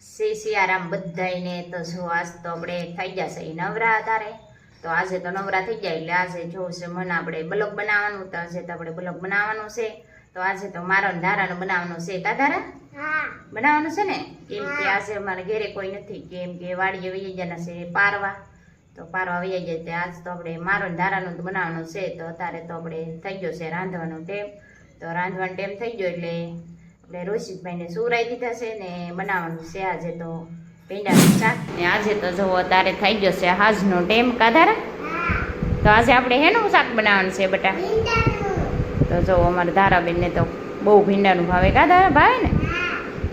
શ્રી સિયારામ બધાને તો જો આજ તો આપણે થઈ જશે એ નવરા તારે. તો આજે તો નવરા થઈ જાય એટલે આજે જોવું છે મને આપણે બ્લોગ બનાવવાનું તો આજે તો આપણે બ્લોગ બનાવવાનું છે. તો આજે તો મારો ધારાનો બનાવવાનું છે કા ધારા? બનાવવાનું છે ને? કેમ કે આજે અમારા ઘરે કોઈ નથી કેમ કે વાડીએ વૈયા જવાના છે પારવા. તો પારવા વૈયા જાય તે આજ તો આપણે મારો ધારાનું બનાવવાનું છે. તો અત્યારે તો આપણે થઈ ગયો છે રાંધવાનો ટેમ. તો રાંધવાનો ટેમ થઈ ગયો એટલે આપણે રોશિતભાઈને સુરાઈ દીધા છે ને બનાવવાનું છે આજે તો ભીંડાનું શાક. ને આજે તો જો અત્યારે થઈ ગયો છે હાજનો ટેમ કાધારા. તો આજે આપણે હેનું શાક બનાવવાનું છે બટા? તો જો અમારા ધારાબેનને તો બહુ ભીંડાનું ભાવે કા ભાવે ને?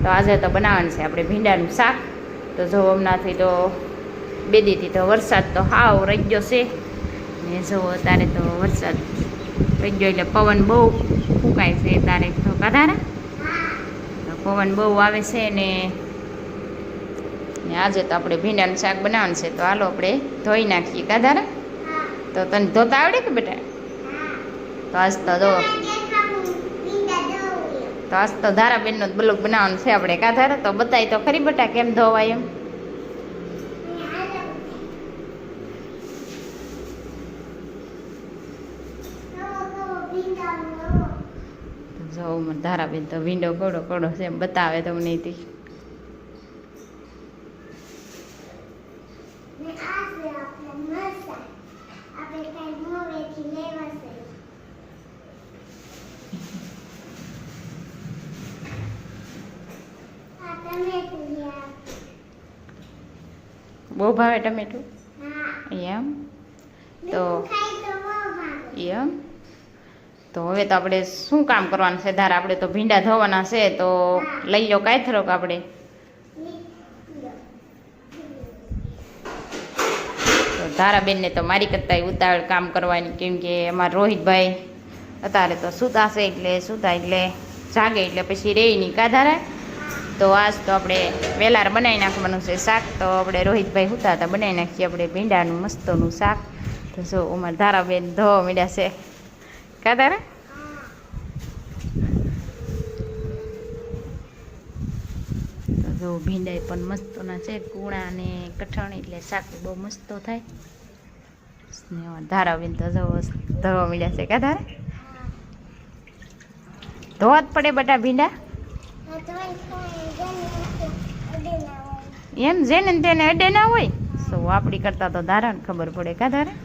તો આજે તો બનાવવાનું છે આપણે ભીંડાનું શાક. તો જો હમણાંથી તો બે દીથી તો વરસાદ તો હાવ રહી ગયો છે. ને જો અત્યારે તો વરસાદ રહી ગયો એટલે પવન બહુ ફૂંકાય છે તારે તો કાધારા. પવન બહુ આવે છે ને ને આજે તો આપણે ભીંડાનું શાક બનાવવાનું છે. તો હાલો આપણે ધોઈ નાખીએ. કાધારા તો તને ધોતા આવડે કે બેટા? તો આજ તો ધો તો આજ તો ધારાબેનનો બ્લોક બનાવવાનું છે આપણે. કાધારા તો બતાવી તો ખરી બટા કેમ ધોવાય એમ? તો જો મને ધારાબેન તો વિન્ડો કોડો કોડો છે એમ બતાવે તમને તી. બહુ ભાવે ટમેટું? એમ? તો એમ? તો હવે તો આપણે શું કામ કરવાનું છે? ધારા આપણે તો ભીંડા ધોવાના છે, તો લઈ લો કાંઈ આપણે. તો ધારાબેનને તો મારી કરતાં ઉતાવળ કામ કરવાની, કેમ કે અમારા રોહિતભાઈ અત્યારે તો સૂતા છે એટલે સૂતા એટલે જાગે એટલે પછી રે નહીં કા ધારા? તો આજ તો આપણે વેલાર બનાવી નાખવાનું છે શાક, તો આપણે રોહિતભાઈ હુતા હતા, બનાવી નાખીએ આપણે ભીંડાનું મસ્તનું શાક. તો જો, અમારા ધારાબેન ધોવા મીડ્યા છે. કા તો જો ભીંડા પણ મસ્તના છે, કૂણા અને કઠણ એટલે શાક બહુ મસ્તો થાય. ધારાબેન તો જો ધોવા મળ્યા છે, કા ધારા ધોવા જ પડે બધા ભીંડા? એમ જેને તેને અડે ના હોય. સો આપણી કરતા તો ધારાને ખબર પડે, કા ધારા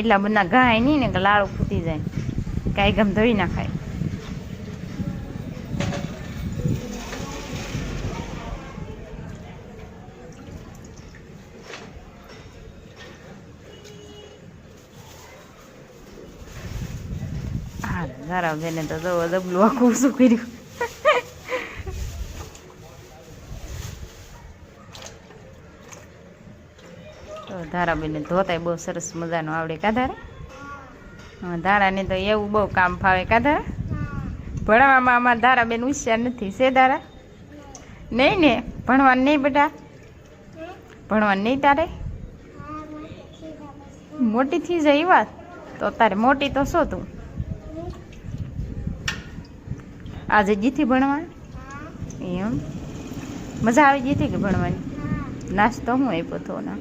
એટલા બધા ગાય નહીં ને કે લાડુ ફૂટી જાય. કાંઈ ગમ ધોઈ નાખાય. ધારા બેને તો જબલું આખું શું કર્યું. તો ધારાબેનને ધોતાય બહુ સરસ મજાનું આવડે કાધારે. ધારાને તો એવું બહુ કામ ફાવે કાધારા. ભણવામાં અમારા ધારાબેન હોશિયાર નથી, છે ધારા? નહીં ને? ભણવાનું નહીં બેટા? ભણવાનું નહીં તારે? મોટી થઈ જાય વાત. તો તારે મોટી તો શું તું? આજે જીથી ભણવા એમ? મજા આવી જીથી કે ભણવાની? નાસ્તો હું આપ્યો તો ના?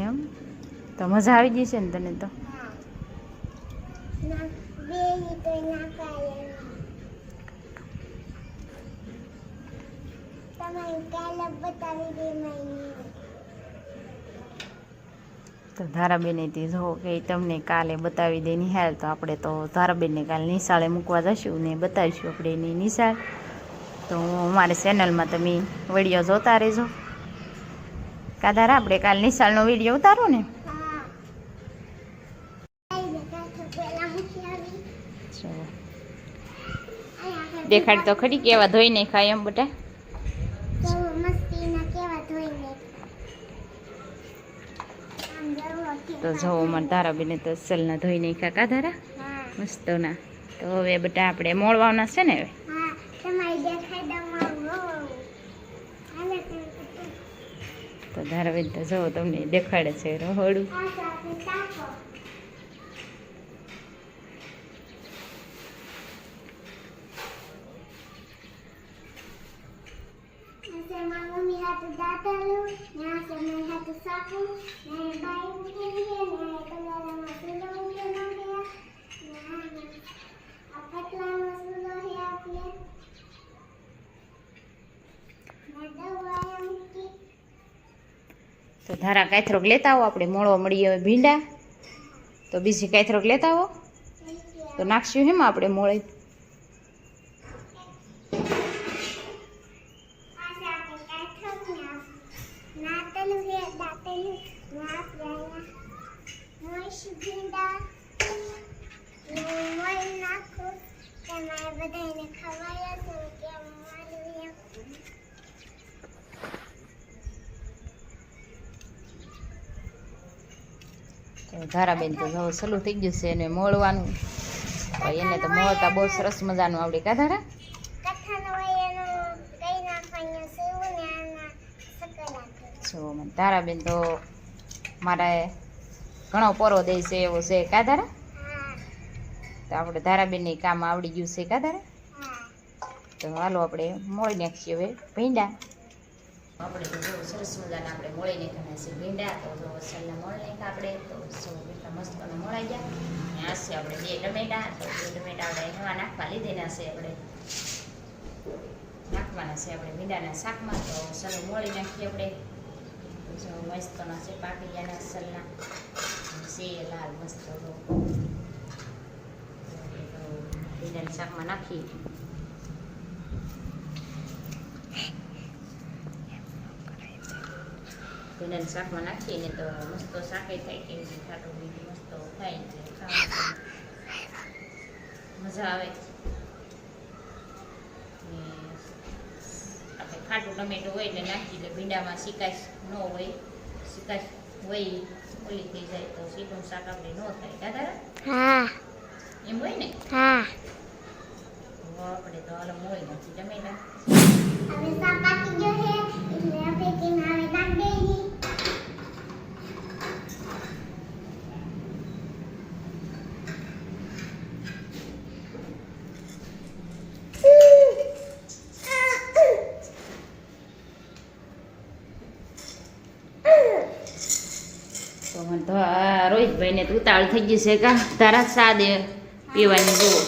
એમ? તો મજા આવી ગઈ છે ને તને તો? તો ધારાબેને જો કે તમને કાલે બતાવી દે નિહાલ, તો આપણે તો ધારાબેનને કાલે નિશાળે મૂકવા જશું ને બતાવીશું આપણે એની નિશાળ. તો અમારી ચેનલમાં તમે વીડિયો જોતા રહેજો. કાદારા આપણે કાલ નિશાળનો વીડિયો ઉતારો ને? દેખાડ તો ખરી કેવા ધોઈ નહીં ખાય એમ બટા. તો જો અમારા ધારાબેને તો અસલના ધોઈ નહીં કા ધારા મસ્તના. તો હવે બધા આપણે મોળવાના છે ને હવે હા તમારી દેખાય દમાં બહુ હાલે તમે કીધું. તો ધારાબેન તો જો તમને દેખાડે છે રહોડું સાથે તો ધારા કાંથરોક લેતા આવો, આપણે મોળો મળીએ હવે ભીંડા. તો બીજી કાંથરોક લેતા આવો. તો નાખશું હેમ આપણે મોળે. ભીંડા તમારે બધાને ખવાય ધારાબેન તો હવે સલું થઈ ગયું છે એને મોળવાનું. એને તો મોળતા બહુ સરસ મજાનું આવડે. કા ધારા? જો મને ધારાબેન તો મારા ઘણો પોરો દે છે એવો છે. કા ધારા? તો આપણે ધારાબેનને કામ આવડી ગયું છે. કા ધારા? તો હાલો આપણે મોળી નાખીએ હવે. ભીંડા. આપણે જો સરસ મજાના આપણે મોળી નાખ્યા છે ભીંડા તો જો વસલના મોળ નાખ્યા આપણે, તો સો કેટલા મસ્ત અને મોળાઈ ગયા. અને છે આપણે બે ટમેટા, તો બે ટમેટા આપણે એવા નાખવા લીધેલા છે આપણે. નાખવાના છે આપણે ભીંડાના શાકમાં, તો સલો મોળી નાખીએ આપણે. જો મસ્તના છે પાકી ગયા સલના છે લાલ મસ્ત ભીંડાના શાકમાં નાખી ભીંડાના શાકમાં નાખીએ ને તો મસ્ત શાકે થાય કે ખાટું મીઠું મસ્ત થાય મજા આવે આપણે ખાટું ટમેટું હોય એટલે નાખી એટલે ભીંડામાં શિકાશ ન હોય શિકાશ હોય ઓલી થઈ જાય તો સીધું શાક આપણે ન થાય દાદા હા એમ હોય ને આપણે તો હાલો મોળી નાખી ટમેટા હવે સા પાકી ગયો હે એટલે આપણે કેમ હવે નાખ દેવી તો મને તો આ રોહિતભાઈને તો ઉતાવળ થઈ ગઈ છે કા? તારા સાદે પીવાની, જુઓ.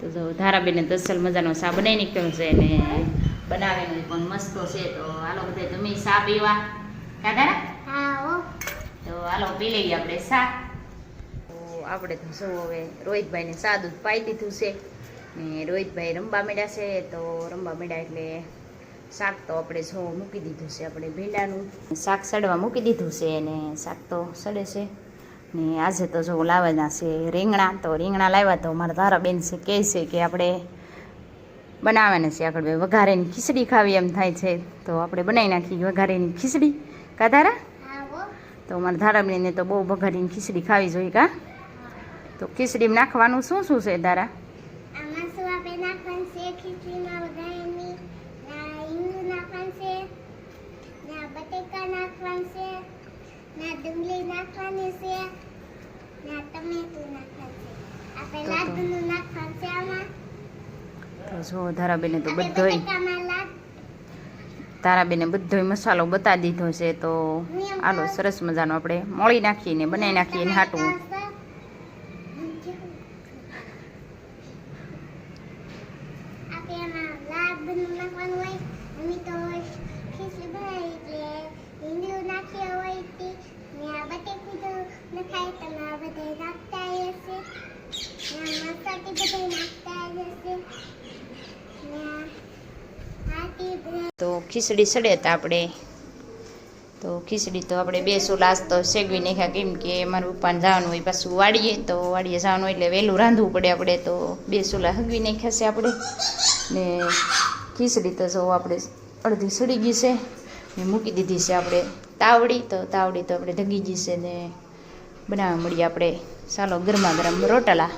તો જો, ધારાબેને દસલ મજાનો સા બનાવી નીકળ્યો છે ને બનાવેલો પણ મસ્તો છે. તો હાલો બધા તમે સા પીવા? કા ધારા? હા ઓ તો હાલો, પી લઈએ આપણે સા. આપણે તો શું હવે રોહિતભાઈને સા દૂધ પાઈ દીધું છે. ને રોહિતભાઈ રમવા માંડ્યા છે તો રમવા માંડ્યા એટલે શાક તો આપણે જો મૂકી દીધું છે આપણે ભીંડાનું. શાક સડવા મૂકી દીધું છે અને શાક તો સડે છે. ને આજે તો જો લાવવાના છે રીંગણા તો રીંગણા લાવ્યા તો મારા ધારાબેન છે કહે છે કે આપણે બનાવવાના છે આગળ વઘારેની ખીચડી ખાવી એમ થાય છે. તો આપણે બનાવી નાખી વઘારેની ખીચડી. કા તારા તો મારા ધારાબેનને તો બહુ વઘારીની ખીચડી ખાવી જોઈએ કા? તો ખીચડીમાં નાખવાનું શું શું છે તારા આપણે નાખવાનું છે ખીચડીમાં વઘારેલી ના ઈંડું નાખવાનું છે ના બટેકા નાખવાનું છે ના ડુંગળી નાખવાની છે ના ટમેટું નાખવાનું છે. આપણે. લાડુનું નાખવાનું છે આમાં. તો જો ધારાબેને તો બધોય તારાબેને બધોય મસાલો બતા દીધો છે તો આલો સરસ મજાનો આપણે મોળી નાખીને બનાવી નાખીએ ને હાટું આપણે એમાં લાડુનું નાખવાનું હોય મમ્મી તો ખીચડી બનાવી એટલે ઈંડું નાખ્યા હોય તે ને આ બટેકું તો નખાય તમે આ બધા નાખતા હશે ને આ મસાટી બધા નાખતા હશે ને આ હાથી બધા તો ખીચડી સડે તો આપણે. તો ખીચડી તો આપણે બે સુલાસ તો શેકવી નાખ્યા. કેમ કે મારું પપ્પાને જવાનું હોય પાછું વાડીએ, તો વાડીએ જવાનું હોય એટલે વહેલું રાંધવું પડે આપણે. તો બે સુલા હગવી નાખ્યા છે આપણે. ને ખીચડી તો જો આપણે અડધી સડી ગઈ છે. ને મૂકી દીધી છે આપણે તાવડી. તો તાવડી તો આપણે ધગી ગઈ છે ને બનાવવા મળીએ આપણે. ચાલો ગરમા ગરમ રોટલા.